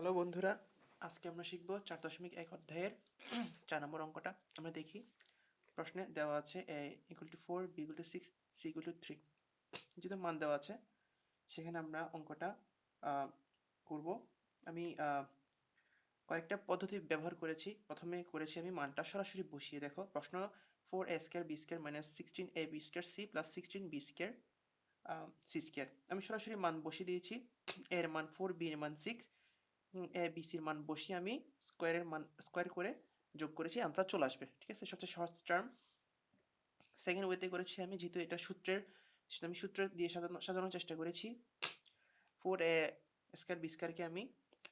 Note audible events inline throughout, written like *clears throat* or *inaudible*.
Hello বন্ধুরা, আজকে আমরা শিখব চার দশমিক এক অধ্যায়ের *clears throat* চার নম্বর অঙ্কটা। আমরা দেখি, প্রশ্নে দেওয়া আছে A equal to four B to six C equal to three যেহেতু মান দেওয়া আছে, সেখানে আমরা অঙ্কটা করব। আমি কয়েকটা পদ্ধতি ব্যবহার করেছি। প্রথমে করেছি আমি মানটা সরাসরি বসিয়ে। দেখো, প্রশ্ন four A square B square minus sixteen A B square C plus sixteen B square C square আমি সরাসরি মান বসিয়ে দিয়েছি। এর মান ফোর বি এর মান সিক্স এ বি সির মান বসিয়ে আমি স্কোয়ারের মান স্কোয়ার করে যোগ করেছি আনসার চলে আসবে, ঠিক আছে? সবচেয়ে সহজ টার্ম সেকেন্ড ওয়েতে করেছি আমি, যেহেতু এটা সূত্রের সেটা আমি সূত্র দিয়ে সাজানো, সাজানোর চেষ্টা করেছি। ফোর এ স্কোয়ার বি স্কোয়ারকে আমি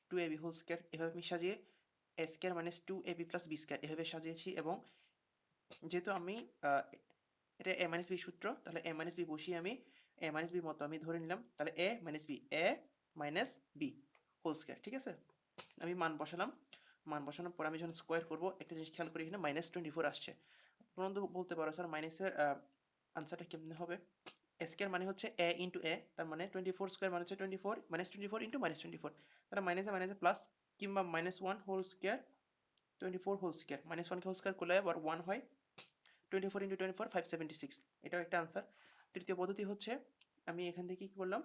two A B whole square এভাবে আমি সাজিয়ে A square minus two A B plus B square এভাবে সাজিয়েছি, এবং যেহেতু আমি এটা এ মাইনাস বি সূত্র, তাহলে এ মাইনাস বি বসিয়ে আমি এ মাইনাস বি মতো আমি ধরে নিলাম, তাহলে A minus B A minus B whole square ঠিক আছে? আমি মান বসালাম। মান বসানোর পর আমি যখন স্কোয়ার করব, একটা জিনিস খেয়াল করি এখানে মাইনাস টোয়েন্টি ফোর আসছে পরন্তু বলতে পারো স্যার মাইনাসের আনসারটা কেমনে হবে? স্কোয়ার মানে হচ্ছে এ ইন্টু এ তার মানে টোয়েন্টি ফোর স্কোয়ার মানে হচ্ছে twenty four minus twenty four into minus twenty four তাহলে মাইনাসে মাইনাসে প্লাস কিংবা minus one whole square twenty four whole square minus ওয়ানকে হোল স্কোয়ার করলে আবার ওয়ান হয় twenty four into twenty four five seventy six এটাও একটা আনসার তৃতীয় পদ্ধতি হচ্ছে, আমি এখান থেকে কী করলাম?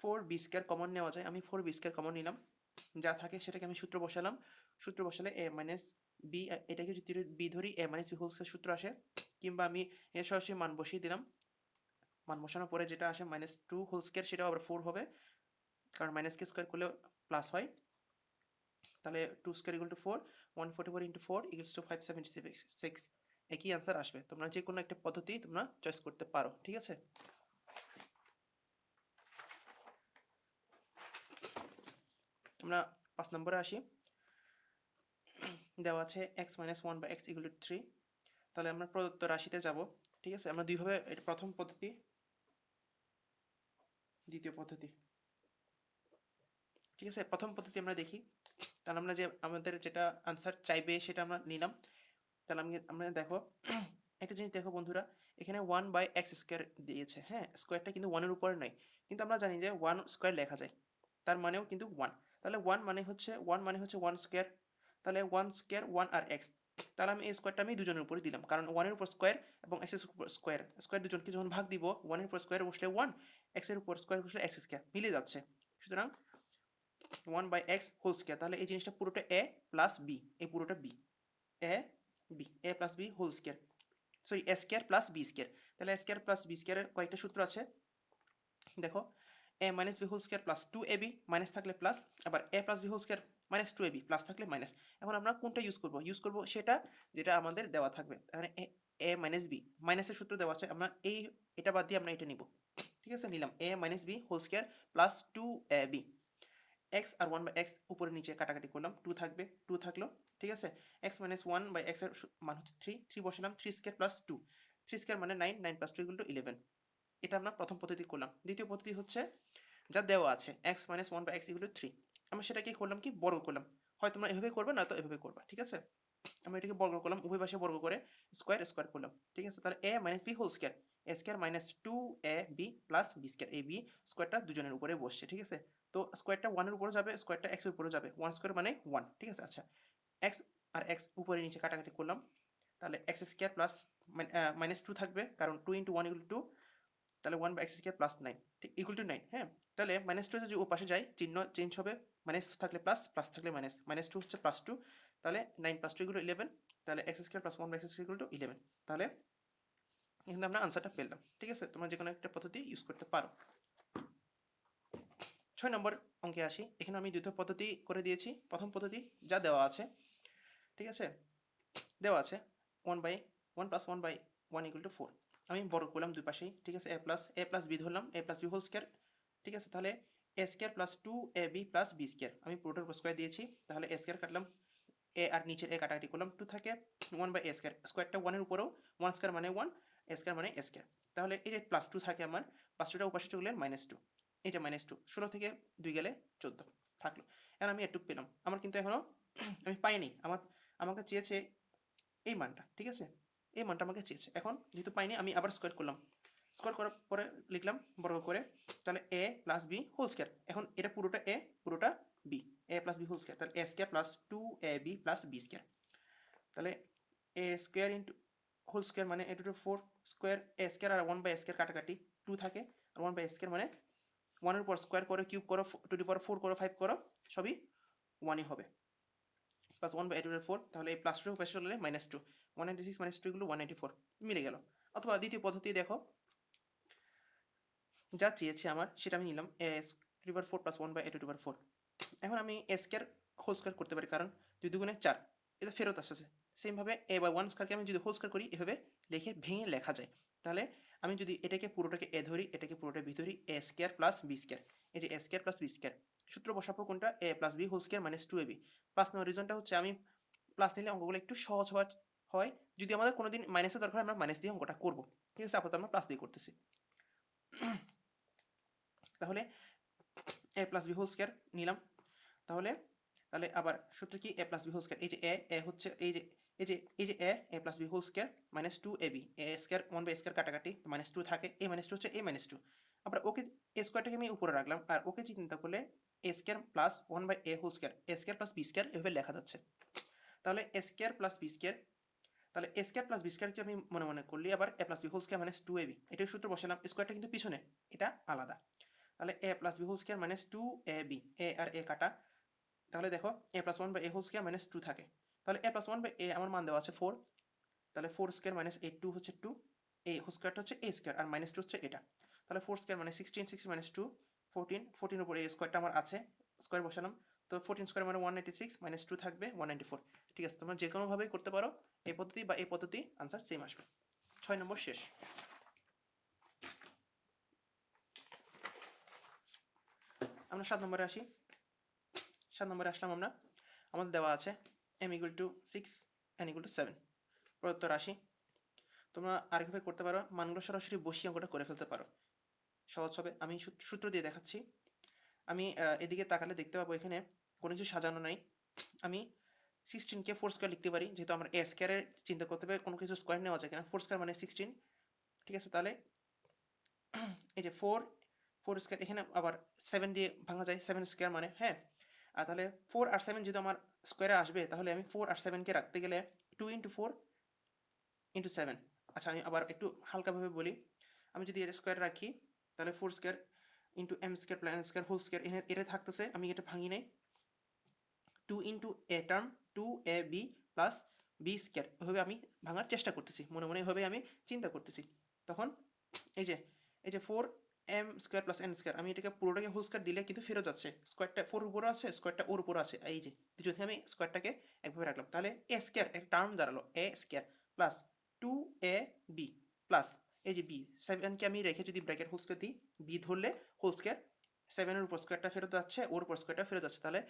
ফোর বি স্কোয়ার কমন নেওয়া যায়। আমি ফোর বি স্কোয়ার কমন নিলাম। যা থাকে সেটাকে আমি সূত্র বসালাম। সূত্র বসালে এ মাইনাস বি এটাকে যদি বি ধরি A minus B whole square সূত্র আসে। কিংবা আমি এর সরাসরি মান বসিয়ে দিলাম। মান বসানোর পরে যেটা আসে মাইনাস টু হোল স্কোয়ার সেটাও আবার ফোর হবে। কারণ মাইনাস কে স্কোয়ার করলে প্লাস হয়। তাহলে two square equal to four one forty four into four equals to five seventy six একই অ্যান্সার আসবে। তোমরা যে কোনো একটা পদ্ধতি তোমরা চয়েস করতে পারো। ঠিক আছে? আমরা পাঁচ নম্বরে আসি। দেওয়া আছে এক্স মাইনাস ওয়ান বা এক্স টু থ্রি তাহলে আমরা প্রদত্ত রাশিতে যাব, ঠিক আছে? আমরা দুইভাবে এটা প্রথম পদ্ধতি, দ্বিতীয় পদ্ধতি। ঠিক আছে? প্রথম পদ্ধতি আমরা দেখি। তাহলে আমরা যে আমাদের যেটা আনসার চাইবে সেটা আমরা নিলাম। তাহলে আমি, আমরা দেখো, একটা জিনিস দেখো বন্ধুরা, এখানে ওয়ান বাই এক্স স্কোয়ার দিয়েছে হ্যাঁ? স্কোয়ারটা কিন্তু ওয়ানের উপরে নয় কিন্তু আমরা জানি যে ওয়ান স্কোয়ার লেখা যায়। তার মানেও কিন্তু ওয়ান তাহলে ওয়ান মানে হচ্ছে ওয়ান মানে হচ্ছে ওয়ান স্কোয়ার তাহলে ওয়ান স্কোয়ার ওয়ান আর এক্স তাহলে আমি এই স্কোয়ারটা আমি দুজনের উপরে দিলাম, কারণ ওয়ানের উপর স্কোয়ার এবং এক্সের উপর স্কোয়ার স্কোয়ার দুজনকে যখন ভাগ দিব ওয়ানের উপর স্কোয়ার বসলে ওয়ান এক্সের উপর স্কোয়ার বসলে এক্স স্কোয়ার মিলে যাচ্ছে। সুতরাং one by X whole square তাহলে এই জিনিসটা পুরোটা এ প্লাস বি এই পুরোটা B A B A plus B whole square sorry A square plus B square তাহলে এ স্কোয়ার প্লাস বি স্কোয়ারের কয়েকটা সূত্র আছে, দেখো A minus B whole square plus two A B minus থাকলে প্লাস আবার A plus B whole square minus two A B plus থাকলে minus এখন আমরা কোনটা ইউজ করব? ইউজ করব সেটা যেটা আমাদের দেওয়া থাকবে। মানে এ মাইনাস বি মাইনাসের সূত্র দেওয়া আছে। আমরা এই, এটা বাদ দিয়ে আমরা এটা নিব। ঠিক আছে? নিলাম। A minus B whole square plus two A B X R one by X উপরে নিচে কাটাকাটি করলাম। টু থাকবে। টু থাকল। ঠিক আছে? এক্স মাইনাস ওয়ান বাই এক্সের সু- মান হচ্ছে থ্রি থ্রি বসালাম। Three square plus two three square মানে nine nine plus two equal to eleven এটা আমরা প্রথম পদ্ধতি করলাম। দ্বিতীয় পদ্ধতি হচ্ছে যা দেওয়া আছে X minus one by X equal three আমরা সেটাকে করলাম কি? বর্গ করলাম। হয় তোমরা এভাবে করবে না তো এভাবে করবা, ঠিক আছে? আমরা এটাকে বর্গ করলাম, উভয় পাশে বর্গ করে স্কোয়ার স্কোয়ার করলাম, ঠিক আছে? তাহলে A minus B whole square A square minus two A B plus B square A B স্কোয়ারটা দুজনের উপরে বসছে, ঠিক আছে? তো স্কোয়ারটা ওয়ানের উপরে যাবে স্কোয়ারটা এক্সের উপরে যাবে ওয়ান স্কোয়ার মানে ওয়ান ঠিক আছে? আচ্ছা এক্স আর এক্স উপরে নিচে কাটাকাটি করলাম, তাহলে X square plus minus two থাকবে, কারণ two into one equal to তাহলে one by X square plus nine ঠিক ইকুয়াল টু নাইন হ্যাঁ? তাহলে মাইনাস টু যদি ও পাশে যায়, চিহ্ন চেঞ্জ হবে মাইনাস থাকলে প্লাস প্লাস থাকলে মাইনাস মাইনাস টু হচ্ছে প্লাস টু তাহলে nine plus two equal eleven তাহলে X square plus one by X equal to eleven তাহলে এখানে আমরা আনসারটা পেলাম, ঠিক আছে? তোমরা যে কোনো একটা পদ্ধতি ইউজ করতে পারো। ছয় নম্বর অঙ্কে আসি, এখানে আমি দ্বিতীয় পদ্ধতি করে দিয়েছি, প্রথম পদ্ধতি যা দেওয়া আছে, ঠিক আছে? দেওয়া আছে one by one plus one by one equal to four আমি বড় করলাম দুই পাশেই, ঠিক আছে? A plus A plus B ধরলাম A plus B whole square ঠিক আছে? তাহলে A square plus two A B plus B square আমি পুরোটার উপর স্কোয়ার দিয়েছি। তাহলে এ স্কোয়ার কাটলাম এ আর নিচের এ কাটাকাটি করলাম টু থাকে ওয়ান বাই এ স্কোয়ার স্কোয়ারটা ওয়ানের উপরেও ওয়ান স্কোয়ার মানে ওয়ান এ স্কোয়ার মানে এ স্কোয়ার তাহলে এই যে প্লাস টু থাকে আমার প্লাস টুটা উপাশে চলে মাইনাস টু এই যে মাইনাস টু ষোলো থেকে দুই গেলে চোদ্দ থাকল। এখন আমি এটুক পেলাম। আমার কিন্তু এখনও আমি পাইনি। আমার, আমাকে চেয়েছে এই মানটা, ঠিক আছে? এই মানটা আমাকে চেয়েছে। এখন যেহেতু পাইনি, আমি আবার স্কোয়ার করলাম। স্কোয়ার করার পরে লিখলাম বর্গ করে, তাহলে A plus B whole square এখন এটা পুরোটা এ পুরোটা B A plus B whole square তাহলে A square plus two A B plus B square তাহলে A square into whole square মানে A two two four square A square R one by square কাটাকাটি। Two থাকে, আর one by square মানে ওয়ানের উপর square করো কিউব করো টু পাওয়ার ফোর করো ফাইভ করো, সবই ওয়ানই হবে। Plus one by A two four তাহলে এই প্লাস টু পেশ চলে minus two one ninety six minus টুগুলো one ninety four মিলে গেল। অথবা দ্বিতীয় পদ্ধতি দেখো। যা চেয়েছে আমার, সেটা আমি নিলাম A two four plus one by A two four এখন আমি এ স্কোয়ার হোল স্কোয়ার করতে পারি, কারণ দুই দুগুণে চার, এটা ফেরত আসছে। সেমভাবে এ বাই ওয়ান স্কোয়ারকে আমি যদি হোল স্কোয়ার করি, এভাবে লিখে ভেঙে লেখা যায়। তাহলে আমি যদি এটাকে পুরোটাকে এ ধরি, এটাকে পুরোটা বি ধরি A square plus B square এই যে A square plus B square সূত্র বসাবো কোনটা? A plus B whole square minus two A B plus নেওয়ার রিজনটা হচ্ছে আমি প্লাস নিলে অঙ্কগুলো একটু সহজ হওয়ার হয় যদি আমাদের কোনো দিন মাইনাসের দরকার আমরা মাইনাস দিয়ে অঙ্কটা করব। ঠিক আছে, আপাতত আমরা প্লাস দিয়ে করতেছি। তাহলে A plus B whole square নিলাম। তাহলে তাহলে আবার সূত্র কি? A plus B whole square এই যে এ এ হচ্ছে, এই যে এই যে এই যে A A plus B whole square minus two A B A square one by square কাটাকাটি মাইনাস টু থাকে। এ মাইনাস টু হচ্ছে এ মাইনাস টু আবার ওকে এ স্কোয়ারটাকে আমি উপরে রাখলাম, আর ওকে চিন্তা করলে A square plus one by A whole square A square plus B square এভাবে লেখা যাচ্ছে। তাহলে A square plus B square তাহলে এ স্কোয়ার প্লাস বি স্কোয়ারকে আমি মনে মনে করলি, আবার A plus B whole square minus two A B এটাই সূত্র বসালাম স্কোয়ারটা কিন্তু পিছনে, এটা আলাদা। তাহলে A plus B whole square minus two A B A R A কাটা। তাহলে দেখো A plus one by A whole square minus two থাকে। তাহলে A plus one by A আমার মান দেওয়া আছে ফোর তাহলে four square minus A two হচ্ছে টু এ হোল স্কোয়ারটা হচ্ছে এ স্কোয়ার আর মাইনাস টু হচ্ছে এটা। তাহলে ফোর স্কোয়ার মানে sixteen six minus two fourteen fourteen উপরে এ স্কোয়ারটা আমার আছে স্কোয়ার বসালাম। তো ফোরটিন স্কোয়ার মানে one ninety six minus two থাকবে ওয়ান নাইনটি ফোর ঠিক আছে, তোমরা যে কোনোভাবেই করতে পারো এই পদ্ধতি বা এই পদ্ধতি আনসার সেম আসবে। ছয় নম্বর শেষ। আমরা সাত নম্বরে আসি। সাত নম্বরে আসলাম আমরা। আমাদের দেওয়া আছে M equal to six N equal to seven প্রদত্ত রাশি তোমরা আরেকভাবে করতে পারো, মানগুলো সরাসরি বসিয়ে অঙ্কটা করে ফেলতে পারো। সহজ হবে। আমি সূত্র দিয়ে দেখাচ্ছি। আমি এদিকে তাকালে দেখতে পাবো এখানে কোনো কিছু সাজানো নাই। আমি সিক্সটিনকে ফোর স্কোয়ার লিখতে পারি, যেহেতু আমরা এ স্কোয়ারের চিন্তা করতে হবে, কোনো কিছু স্কোয়ার নেওয়া যায় কিনা। ফোর স্কোয়ার মানে সিক্সটিন ঠিক আছে? তাহলে *clears throat* এই যে ফোর ফোর স্কোয়ার এখানে আবার সেভেন দিয়ে ভাঙা যায় সেভেন স্কোয়ার মানে হ্যাঁ? আর তাহলে ফোর আর সেভেন যেহেতু আমার স্কোয়ারে আসবে, তাহলে আমি ফোর আর সেভেনকে রাখতে গেলে two into four into seven আচ্ছা আমি আবার একটু হালকাভাবে বলি। আমি যদি এটা স্কোয়ার রাখি, তাহলে four square into M square plus square whole square এটা থাকতেছে, আমি এটা ভাঙি নেই। Two into A term two A B plus B square এভাবে আমি ভাঙার চেষ্টা করতেছি। মনে মনে এভাবে আমি চিন্তা করতেছি। তখন এই যে এই যে four M square plus N square আমি এটাকে পুরোটাকে হোল স্কোয়ার দিলে কিন্তু ফেরত যাচ্ছে। স্কোয়ারটা ফোর উপরে আছে স্কোয়ারটা ওর উপরে আছে। এই যে, যদি আমি স্কোয়ারটাকে একভাবে রাখলাম, তাহলে এ স্কোয়ার একটা টার্ম দাঁড়াল A square plus two A B plus এই যে বি সেভেনকে আমি রেখে যদি ব্র্যাকেট হোল স্কোয়ার দিই বি ধরলে হোল স্কোয়ার সেভেনের উপর স্কোয়ারটা ফেরত যাচ্ছে, ওর উপর স্কোয়ারটা ফেরত যাচ্ছে। তাহলে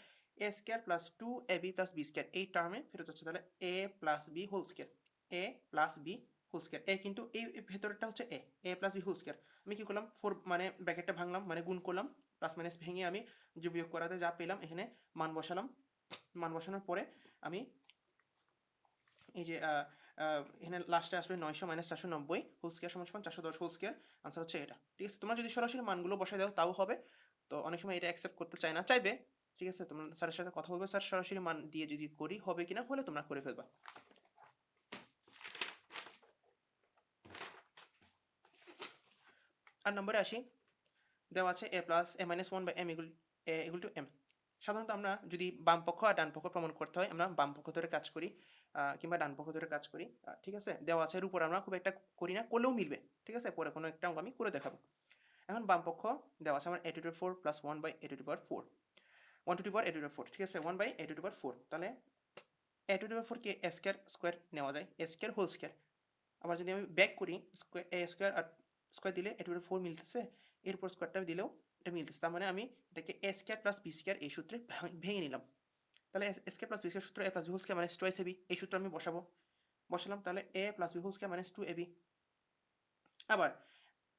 A square plus two A B plus B square এই টার্মে ফেরত যাচ্ছে তাহলে A plus B whole square A plus B whole square A কিন্তু এই ভেতরটা হচ্ছে A A plus B whole square আমি কি করলাম? ফোর মানে ব্র্যাকেটটা ভাঙলাম মানে গুণ করলাম প্লাস মাইনাস ভেঙে আমি যে বিয়োগ করাতে যা পেলাম, এখানে মান বসালাম। মান বসানোর পরে আমি এই যে এখানে লাস্টে আসবে নয়শো মাইনাস চারশো নব্বই হোল স্কোয়ার সমান সমান চারশো দশ হোল স্কোয়ার আনসার হচ্ছে এটা। ঠিক আছে? তোমরা যদি সরাসরি মানগুলো বসাই দাও, তাও হবে। তো অনেক সময় এটা অ্যাকসেপ্ট করতে চায় না। চাইবে? ঠিক আছে? তোমরা স্যারের সাথে কথা বলবে। স্যার সরাসরি মান দিয়ে যদি করি, হবে কিনা হলে তোমরা করে ফেলবা। আর নম্বরে আসি। দেওয়া আছে A plus A minus one by M equal A equal to M সাধারণত আমরা যদি বাম পক্ষ আর ডান পক্ষ প্রমাণ করতে হয়, আমরা বাম পক্ষ ধরে কাজ করি কিংবা ডান পক্ষ ধরে কাজ করি ঠিক আছে? দেওয়া আছে এর উপর আমরা খুব একটা করি না, করলেও মিলবে, ঠিক আছে? পরে কোনো একটা অঙ্ক আমি করে দেখাবো। এখন বাম পক্ষ দেওয়া আছে আমার A two four plus one by A two power four one two two power A two four ঠিক আছে? One by A two two power four তাহলে এ টু টু পাওয়ার ফোরকে এ স্কোয়ার স্কোয়ার নেওয়া যায় এ স্কোয়ার হোল স্কোয়ার আবার যদি আমি back করি স্কোয়ার এ স্কোয়ার আর স্কোয়ার দিলে এ টু টু ফোর মিলতেছে, এরপর স্কোয়ারটা দিলেও এটা মিলতেছে, তার মানে আমি এটাকে A square plus B square এই সূত্রে ভেঙে নিলাম। তাহলে A square plus B square সূত্র A plus B whole square মানে টু এস বি এই সূত্র আমি বসাবো। বসালাম, তাহলে A plus B whole square মানে টু এ বি আবার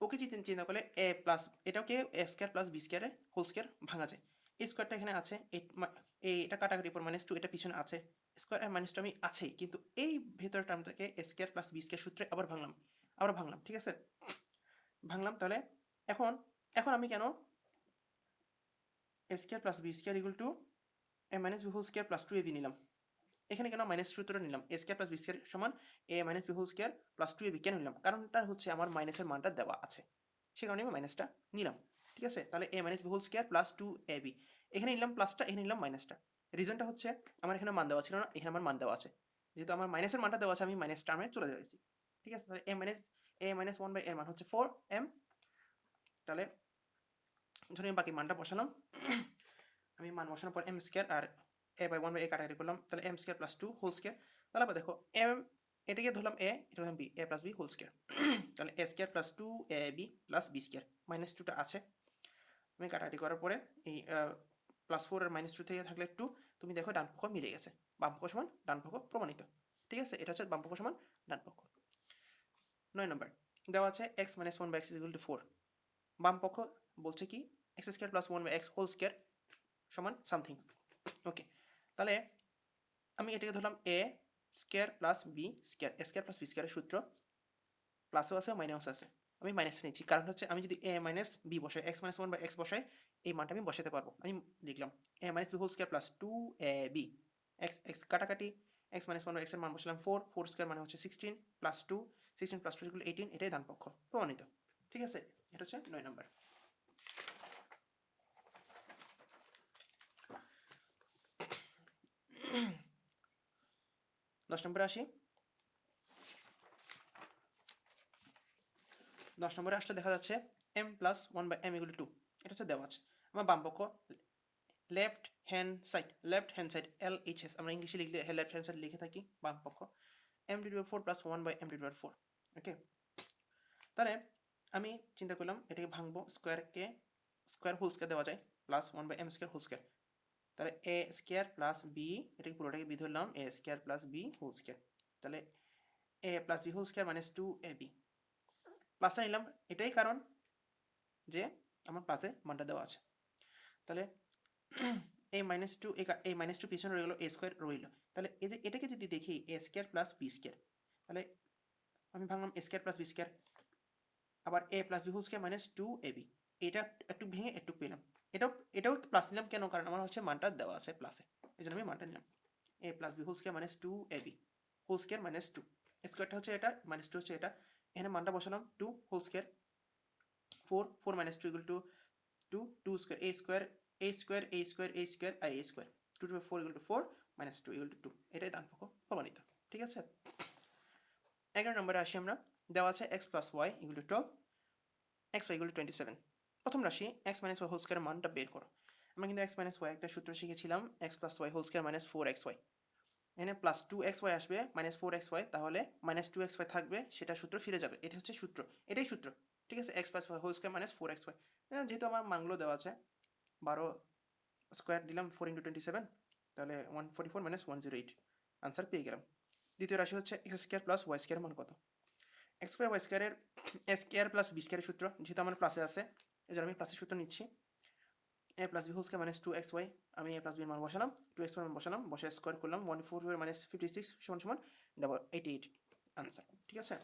ওকে চিন্তা করলে এ প্লাস এটাকে এ স্কোয়ার প্লাস বি স্কোয়ারে হোল স্কোয়ার ভাঙা যায়। স্কোয়ারটা এখানে আছে এটা কাটাকাটির পর মাইনাস টু এটা পিছনে আছে। স্কোয়ার আর মাইনাস টু আমি আছেই, কিন্তু এই ভেতর টার্মটাকে স্কোয়ার প্লাস বি স্কোয়ার সূত্রে আবার ভাঙলাম আবার ভাঙলাম, ঠিক আছে? ভাঙলাম, তাহলে এখন এখন আমি কেন square plus B square equal to A minus B whole square plus two A B নিলাম। এখানে কেন মাইনাস সূত্রটা নিলাম? A square plus B square সমান A minus B whole square plus two A B কেন নিলাম? কারণটা হচ্ছে আমার মাইনাসের মানটা দেওয়া আছে। সে কারণে আমি মাইনাসটা নিলাম, ঠিক আছে? তাহলে A minus B whole square plus two A B এখানে নিলাম প্লাসটা এখানে নিলাম মাইনাসটা রিজনটা হচ্ছে আমার এখানে মান দেওয়া ছিল না, এখানে আমার মান দেওয়া আছে। যেহেতু আমার মাইনাসের মানটা দেওয়া আছে, আমি মাইনাস টার্মে চলে যাচ্ছি। ঠিক আছে? তাহলে A minus A minus one by এর মান হচ্ছে ফোর এম তাহলে ধরুন আমি বাকি মানটা বসালাম। আমি মান বসানোর পর M square R A by one by A কাটাকাটি করলাম। তাহলে M square plus two whole square তাহলে দেখো এম এটাকে ধরলাম এ এটা ধরলাম B A plus B whole square তাহলে A square plus two A B plus B square minus টুটা আছে। আমি কাটাকাটি করার পরে এই প্লাস ফোর আর মাইনাস টু থেকে থাকলে টু তুমি দেখো ডান পক্ষ মিলে গেছে। বাম পক্ষ সমান ডান পক্ষ প্রমাণিত। ঠিক আছে? এটা হচ্ছে বাম পক্ষ সমান ডান পক্ষ। নয় নম্বর দেওয়া আছে X minus one by X equal to four বাম পক্ষ বলছে কি? X square plus one by X whole square সমান সামথিং ওকে তাহলে আমি এটাকে ধরলাম A square plus B square square plus B স্কোয়ারের সূত্র প্লাসও আছে, মাইনাসও আছে। আমি মাইনাস নিচ্ছি কারণ হচ্ছে আমি যদি এ মাইনাস বি বসাই এক্স মাইনাস ওয়ান বা এক্স বসাই, এই মানটা আমি বসাতে পারব। আমি লিখলাম A minus B whole square plus two A B X X কাটাকাটি এক্স মাইনাস ওয়ান বা এক্সের মান বসালাম ফোর ফোর স্কোয়ার মানে হচ্ছে sixteen plus two sixteen plus two eighteen এটাই ডান পক্ষ প্রমাণিত। ঠিক আছে? এটা হচ্ছে নয় নম্বর দশ নম্বরে আসি। দশ নম্বরে আসলে দেখা যাচ্ছে M plus one by M equal to এটা হচ্ছে দেওয়া আছে আমার বাম পক্ষ left hand side left hand side L H S আমরা ইংলিশে লিখলে লেফট হ্যান্ড সাইড লিখে থাকি বাম পক্ষ। M D four plus one by M D four okay তাহলে আমি চিন্তা করলাম এটাকে ভাঙবো স্কোয়ারকে স্কোয়ার হোল স্কোয়ার দেওয়া যায় plus one by M square whole square তাহলে এ স্কোয়ার প্লাস বি এটাকে পুরোটাকে বি ধরলাম A square plus B whole square তাহলে A plus B whole square minus two A B প্লাসটা নিলাম, এটাই কারণ যে আমার প্লাসে মানটা দেওয়া আছে। তাহলে *clears throat* এ মাইনাস টু এই মাইনাস টু পিছনে রয়ে গেলো এ স্কোয়ার রইল। তাহলে এই যে এটাকে যদি দেখি A square plus B square তাহলে আমি ভাঙলাম A square plus B square আবার A plus B whole square minus two A B এটা একটু ভেঙে একটু পেলাম। এটাও এটাও প্লাস নিলাম। কেন? কারণ আমার হচ্ছে মানটা দেওয়া আছে প্লাসে এই জন্য আমি মানটা নিলাম। A plus B whole square minus two A B whole square minus two স্কোয়ারটা হচ্ছে এটা মাইনাস টু হচ্ছে এটা। এখানে মানটা বসালাম। Two whole square four four minus two equal two two two square A square A square A square A square R A square two two four equal two four minus two equal two two এটাই দান পক্ষ প্রমাণিত। ঠিক আছে? এগারো নম্বরে আসি আমরা। দেওয়া আছে X plus Y equal to twelve X Y equal to twenty seven প্রথম রাশি X minus Y whole square মানটা বের করো। আমরা কিন্তু এক্স মাইনাস ওয়াই একটা সূত্র শিখেছিলাম X plus Y whole square minus four X Y এখানে প্লাস টু এক্স ওয়াই আসবে মাইনাস ফোর এক্স ওয়াই তাহলে মাইনাস টু এক্স ওয়াই থাকবে, সেটা সূত্র ফিরে যাবে। এটা হচ্ছে সূত্র, এটাই সূত্র। ঠিক আছে? X plus Y whole square minus four X Y যেহেতু আমার মাংলো দেওয়া আছে, বারো স্কোয়ার দিলাম ফোর ইন্টু টোয়েন্টি সেভেন তাহলে one forty four minus one zero eight answer পেয়ে গেলাম। দ্বিতীয় রাশি হচ্ছে X square plus Y square মান কত? এক্স স্কোয়ার ওয়াই স্কোয়ারের এস স্কোয়ার প্লাস বি স্কোয়ারের সূত্র, যেহেতু আমার প্লাসে আছে এই জন্য আমি প্লাসের সূত্র নিচ্ছি A plus B whole square minus two X Y আমি এ প্লাস বির মান বসালাম টু এক্স মান বসালাম, বসে স্কোয়ার করলাম one four four minus fifty six সমান সমান ডাবল এইটি এইট আনসার ঠিক আছে?